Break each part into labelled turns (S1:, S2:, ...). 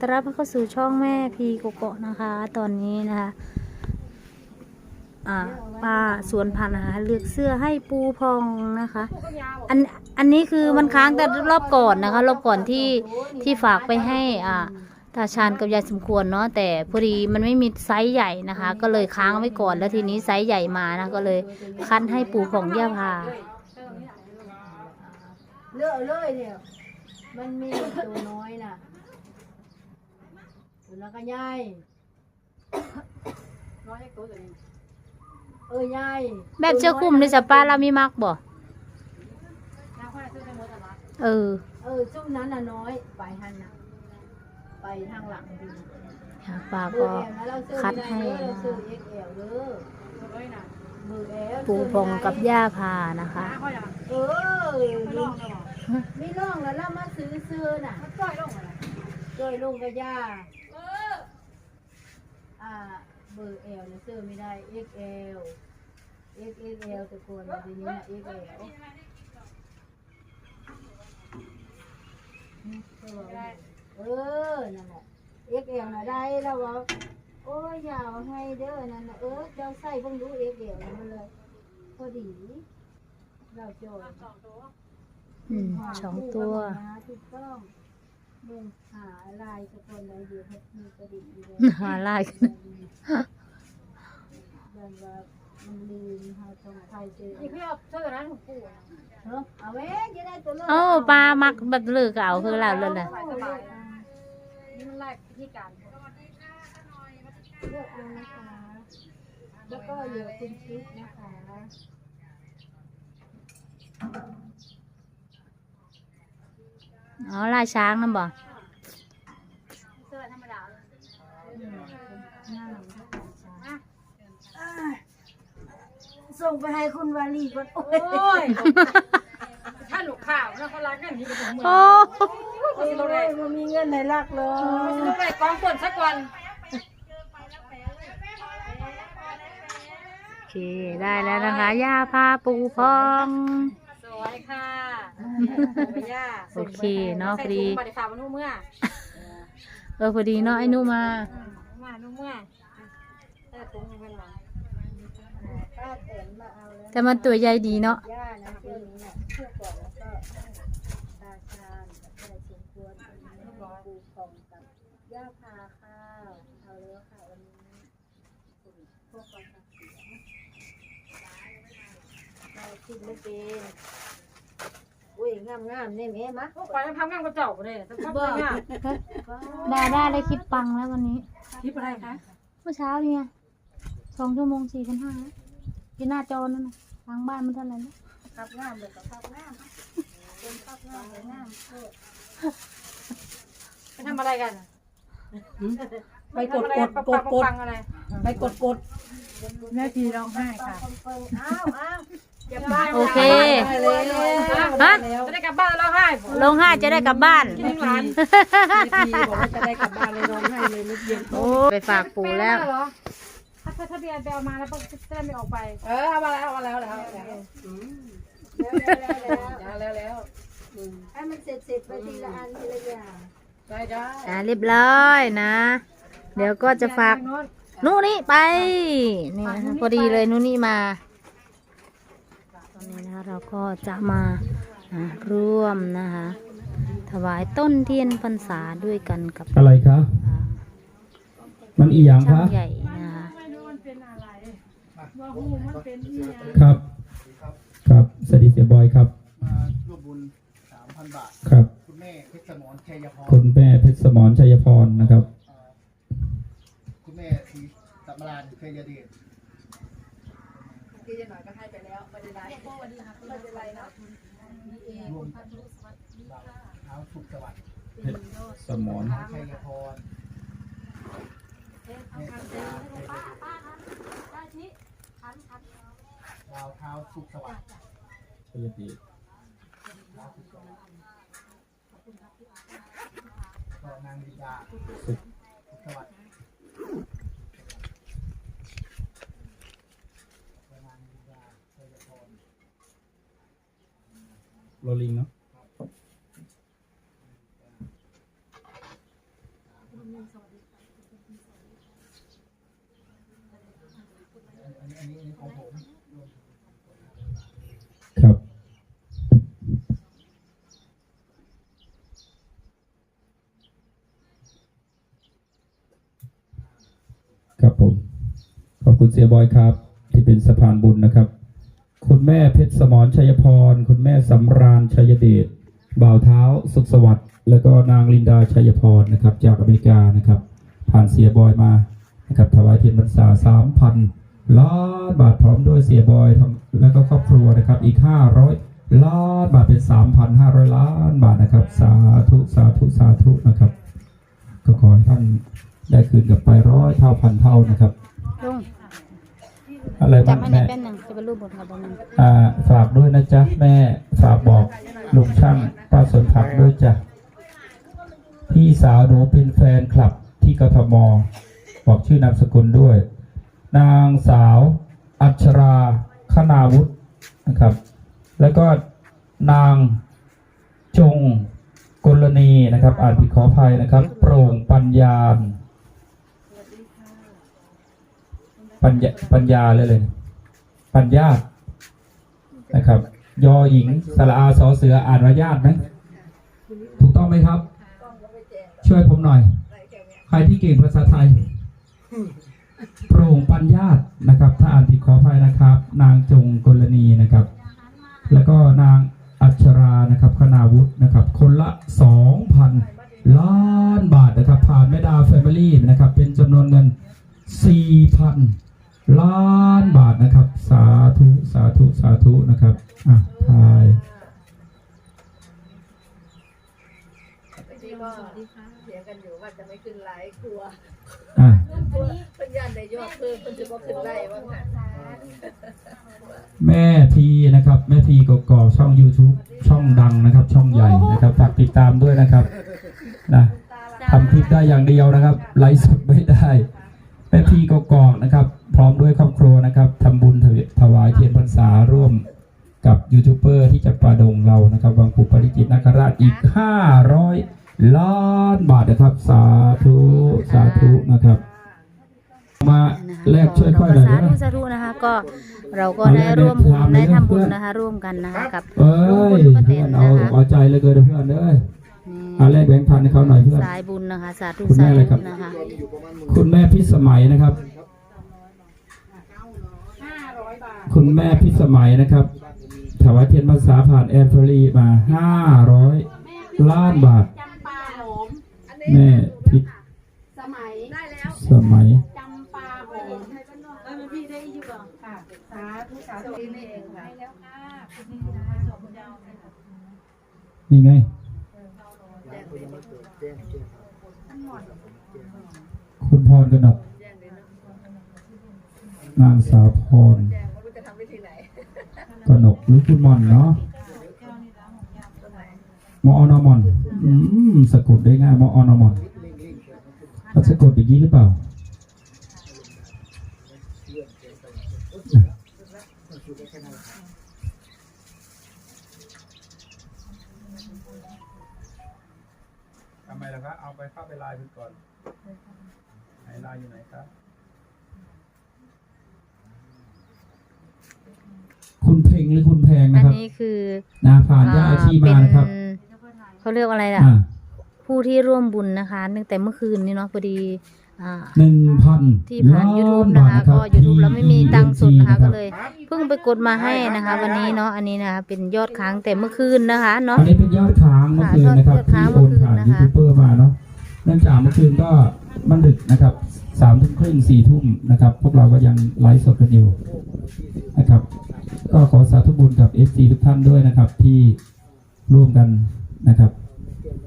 S1: ต้อนรับเข้าสู่ช่องแม่พีโกโกะนะคะ ตอนนี้นะคะป้าสวนพันธุ์นะคะเลือกเสื้อให้ปูพองนะคะ อันอันนี้คือมันค้างแต่รอบก่อนนะคะ รอบก่อนที่ที่ฝากไปให้อ่าตาชานกับยายสมควรเนาะแต่พอดีมันไม่มีไซส์ใหญ่นะคะ ก็เลยค้างไว้ก่อนแล้วทีนี้ไซส์ใหญ่มานะก็เลยคัดให้ปูของย่าพา
S2: เลือะเลยเนี่ยมันมีตัวน้อยน่ะ แล้วก็ใหญ่น้อยตัวนี้เออใหญ่
S1: แบบเจ้าคุ้มในสปาเรามีมักบ่เออ
S2: เออช่วงนั้นน่ะน้อยไปหันน่ะไปทางหลังดี
S1: ป้า
S2: เบอ
S1: ก็
S2: ร์แอลนะเราซื้อ
S1: คัด
S2: ไม่ได้
S1: ให้
S2: เด้อเรา
S1: นะ
S2: ซื้อ XL เด้อเบอร์แอล
S1: ปูพองกับย่าพานะคะ
S2: เออไม่ลองแล้วเรามาซื้อซื้อน่ะจ้อยลงจ้อยลงกับย่า อ่าเบอร์แอลเนี่ยซื้อไม่ได้ XL XXL ตะโกนแบบนี้นะ XL เออ นั่นแหละ XL น่ะได้แล้วว่าโอ้ยอยาวให้เด้อ นั่นน่ะเออเจ้าใส่เพิ่งรู้ XL น่ะมันเลย พอดี เราโจย
S1: อืมสองตัว
S2: ถูกต้อง เบิ่งหาลายตะโกนอะไรอยู่ครับมีกระดิ่งอยู่เลย
S1: หาลายกัน
S2: เดินว่ามันลืมหาตรงไทยเจอ
S3: นี่คือเอาเสื้อนั้นของปู่นะ
S2: เนาะเอาเว้ยจะได้ตัวเลือก
S1: โอ้ปลามักแบบเลือกเอาคือเราเลยแหละ
S3: ใส่สบายนะนี่มันไล่พิธีการ
S2: เลือกเอานะคะ แล้วก็เหลือคุณชิดนะคะ
S1: อ๋อลายช้างนั่นบ่
S3: เสื้อธรรมดาเลย
S2: หน้าหลังก็ของช้าส่งไปให้คุณวาลีก่อนโอ้
S3: โอ้
S2: ย
S3: ยถ้าลูกข่าวนะเขารักกันที่เป็นเมือง
S1: โอ้
S3: เขาสิเราได้
S2: มันมีเงินในรักเลย
S3: เขาสิเราได้กองคนสักวัน
S1: โอเค ได้แล้วนะคะย่าพาปูพอง
S3: สวยค่ะไปย่า
S1: โอเคเนาะพอดี
S3: ใส่ถุงบริฝากมานุ่มเมื่อ
S1: เออพอดีเนาะไอ้หนูมา
S3: มานุ่มเมื่อแต่ถุงยังเป็นหลัง
S2: ป้าแตนมาเอาแล้ว
S1: แต่มันตัวใหญ่ดีเนาะ
S2: ย่านะปีนี้เนี่ยเชื่อก่อนแล้วก็ตาชาญกับนายสมควรปูของกับย่าพาค่ะเอาแล้วค่ะวันนี้พวกความศักดิ์สิทธิ์เราคิดไม่เป็นอุ้ย งามงามๆเนี่ยแม่มะ
S3: พวกควายทำงานกับเจ้าเลยต้องทำงาน
S1: ดาได้ได้คลิปปังแล้ววันนี้
S3: คลิปอะไรคะ
S1: เมื่อเช้าเนี่ยสองชั่วโมงสี่พันห้าที่หน้าจอนั่นน่ะทางบ้านมันเท่าไหร่นะ
S2: ขับงามเลยกับขับงามเป็นขับงามเลยงามโคตร
S3: ไปทำอะไรกัน
S4: ไปกดกดกดกด
S3: ปังอะไร
S4: ไปกดกด
S3: แม่พีร้องไห้ค่ะ
S2: อ้าวอ้าวเก็บ
S1: โอเค
S4: ได้แล้ว
S1: ฮะ
S3: จะได้กลั บบ้านแล้วร้องไห้บ่
S1: ลงห้าจะได้กลับบ้าน
S3: คิดถึงหลาน
S4: ทีบอกว่าจะได้กลับบ้านเลยร้องไห้เลยลูกเย็น
S1: โอ้ไปฝากปูแล้ว
S3: เหรอถ้าถ้าทะเบียนไปเอามาแล้วต้องจะได้ไม่ออกไป
S4: เออเอามาแล้วเอามาแล้วแล้วแล้ว
S2: แล้วแล้วแล้ว
S4: แล้วแล้ว
S2: ให้มันเสร็จเสร็จไปทีละอันทีละอย่าง
S4: ได้ได้
S1: อ่าเรียบร้อยนะ เดี๋ยวก็จะฝากนู่นนี่ไปนี่นะคะพอดีเลยนู่นนี่มา ตอนนี้นะคะเราก็จะมา อ่าร่วมนะคะถวายต้นเทียนพรรษาด้วยกันกับ
S5: อะไรคะ
S1: อ่า
S5: มันอีหยัง
S1: ช่าง
S5: คะ
S1: ใหญ่นะคะ
S5: ครับ ครับสวัสดีเสียบอยครับ
S6: มาร่วมบุญ3,000บาท
S5: ครับ
S6: คุณแม่เพชรสมรชัยพร
S5: คุณแม่เพชรสมรชัยพรนะครับ
S6: เอ่อคุณแม่ทีสัมราญชัยเดช
S2: ที่จะหน่อยก็ให้ไปแล้วไม่ได้ไรไม่ได้ไรนะ
S6: รวมเท้าสุขสวัสดิ์
S5: เพชรสมร
S6: ชัยพรแม่สัมราญชัยเดชดาวเท้าสุขสวัสดิ์
S5: ชัยเดช
S6: ก็นางวิดา
S5: สุข
S6: สวัสดิ์ก็นางวิดาชัยพร
S5: โรลิงเนาะครับ ครับผม ขอบคุณเสียบอยครับ ที่เป็นสะพานบุญนะครับ คุณแม่เพชรสมรชัยพร คุณแม่สำราญชัยเดชบ่าวเท้าสุขสวัสดิ์แล้วก็นางลินดาชัยพรนะครับ จากอเมริกานะครับ ผ่านเสียบอยมานะครับถวายเทียนพรรษาสามพันล้านบาทพร้อมด้วยเสียบอยทำแล้วก็ครอบครัวนะครับอีกห้าร้อยล้านบาทเป็นสามพันห้าร้อยล้านบาทนะครับ สาธุสาธุสาธุนะครับ ก็ขอให้ท่านได้คืนกลับไปร้อยเท่าพันเท่านะครับ
S1: ลุง
S5: อะไร
S1: จั
S5: บ้า
S1: บ
S5: ง
S1: ให้ใน
S5: แม่
S1: แป้นหนึ่งจะ เป็นรูปบทครับผมหนึ่ง
S5: อ่าฝากด้วยนะจ๊ะแม่ฝากบอกลุงช่างป้าสนผักด้วยจ้ะพี่สาวหนูเป็นแฟนคลับที่กทมบอกชื่อนามสกุลด้วย นางสาวอัชราคณาวุฒินะครับ แล้วก็นางจงกลณีนะครับอ่านผิดขออภัยนะครับ โปร่งปัญญาปัญญาปัญญาเลยเลย ปัญญาตนะครับ ยอหญิงสระอาสอเสืออ่านว่าญาติไหมถูกต้องไหมครับ ช่วยผมหน่อย ใครที่เก่งภาษาไทยโปร่งปัญญาตนะครับ ถ้าอ่านผิดขออภัยนะครับ นางจงกลณีนะครับ แล้วก็นางอัชรานะครับคณาวุฒินะครับ คนละ2,000ล้านบาทนะครับ ผ่านแม่ดาแฟมิลี่นะครับ เป็นจำนวนเงิน4,000 ล้านบาทนะครับ สาธุ สาธุ สาธุนะครับ อะทาย
S2: ที่ก็เถียงกันอยู่ว่าจะไม่ขึ้นไลฟ์กลัว
S5: อะ
S2: เพิ่นยันได้ยอดเพิ่มเพิ่นจะบ่ขึ้นไลฟ์ว่าค่ะ
S5: แม่ทีนะครับ แม่ทีกกอกช่อง YouTube ช่องดังนะครับ ช่องใหญ่นะครับฝากติดตามด้วยนะครับนะทำคลิปได้อย่างเดียวนะครับ ไลฟ์สดไม่ได้ แม่ทีกกอกนะครับ พร้อมด้วยครอบครัวนะครับทำบุญถวายเทียนพรรษาร่วมกับยูทูบเบอร์ที่จัดประดงเรานะครับวังปุปริจิตนาคราชอีก 500 ล้านบาทนะครับ สาธุสาธุนะครับ มาแลกช่วยค่อยหน่อย
S1: สา
S5: นะ
S1: ธุสาธุนะคะก็เราก็ได้ร่วมบุญได้ทำบุญนะคะ ร่วมกันนะคะกับ
S5: เอ้
S1: ลุงพ
S5: ย
S1: ลป้าแต
S5: เพื่อนนเอา
S1: นะคะ
S5: เอาใจเลยเกินเพื่อนเอ้ย เอาแลกแบงค์พันให้เขาหน่อยเพื่อน
S1: สายบุญนะคะสาธุ
S5: คุณแม่
S1: สา
S5: อะไรครั
S1: ธุ
S5: บ
S1: นะคะ
S6: อยู่ประมาณหมื่น
S5: คุณแม่พิสมัยนะครับ คุณแม่พิสมัยนะครับถวายเทียนพรรษาผ่านแอนเฟอรี่มาห้าร้อยล้านบาท
S3: จำปาหอม
S5: แม่พิ
S3: สมัยได้แล้ว
S5: สมัย
S3: จำปาหอมเออพี่ได้อยู่ก่อนค่ะ สาธุสาธุนี่เองค่ะได้แล้วค่ะคุณนี่นะสมเจ้า
S5: นี่ไง พรกนกนางสาวพร
S2: แจ้งว่ารู้จะทำวิธีไหน
S5: กนกหรือคุณมอนเนาะมออนอมอนอืมสะกดได้ง่ายมออนอมอนเขาสะกดอย่างนี้หรือเปล่าทำไมล่ะครับเอาไปเข้าไปไลน์คุณก่อน ไหนไลน์อยู่ไหนครับ คุณเพลงหรือคุณแพง
S1: อั
S5: นะ
S1: น
S5: ครับ
S1: นี้คือ
S5: นาผ่านย่าอาชีมานะครับ
S1: เป็นเขาเรียกว่าอะไรล่ะ
S5: อ่า
S1: ผู้ที่ร่วมบุญนะคะ ตั้งแต่เมื่อคืนนี้เนาะพอดีอ่า
S5: หนึ่งพัน
S1: ที่ผ่าน YouTube นะคะ ก็ YouTube แล้วไม่มีตังค์สดนะคะก็เลย เพิ่งไปกดมาให้นะคะ วันนี้เนาะอันนี้นะคะเป็นยอดค้างแต่เมื่อคืนนะคะเนาะ
S5: อันนี้เป็นยอดค้างเมื่อคืนนะครับ
S1: ยอดค้าง
S5: ที่โอนผ่าน
S1: เมื่อคืน
S5: ยู
S1: นะคะ
S5: ทูบเบอร์มาเนาะเนื่องจากเมื่อคืนก็ มันดึกนะครับสามทุ่มครึ่งสี่ทุ่มนะครับ พวกเราก็ยังไลฟ์สดกันอยู่นะครับ ก็ขอสาธุบุญกับเอฟซีทุกท่านด้วยนะครับที่ร่วมกันนะครับ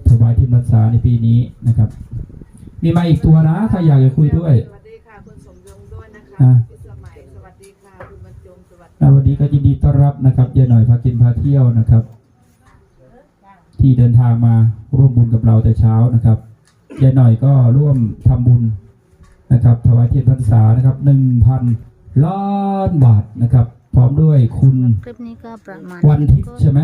S5: ถวายที่พรรษาในปีนี้นะครับ มีมาอีกตัวนะถ้าอยากจะคุยด้วย
S2: สวัสดีค่ะคุณสมยงด้วยนะคะ
S5: อะ
S2: พิสมัยสวัสดีค่ะคุณบรรจงสวัสดี
S5: อ่าวันนี้ก็ยินดีต้อนรับนะครับยายหน่อยพากินพาเที่ยวนะครับ ที่เดินทางมาร่วมบุญกับเราแต่เช้านะครับ ยายหน่อยก็ร่วมทำบุญนะครับถวายเทียนพรรษานะครับหนึ่งพันล้านบาทนะครับ พร้อมด้วยคุณ
S1: คลิปนี้ก็ประมาณ
S5: วันทิพย์ใช่ไหม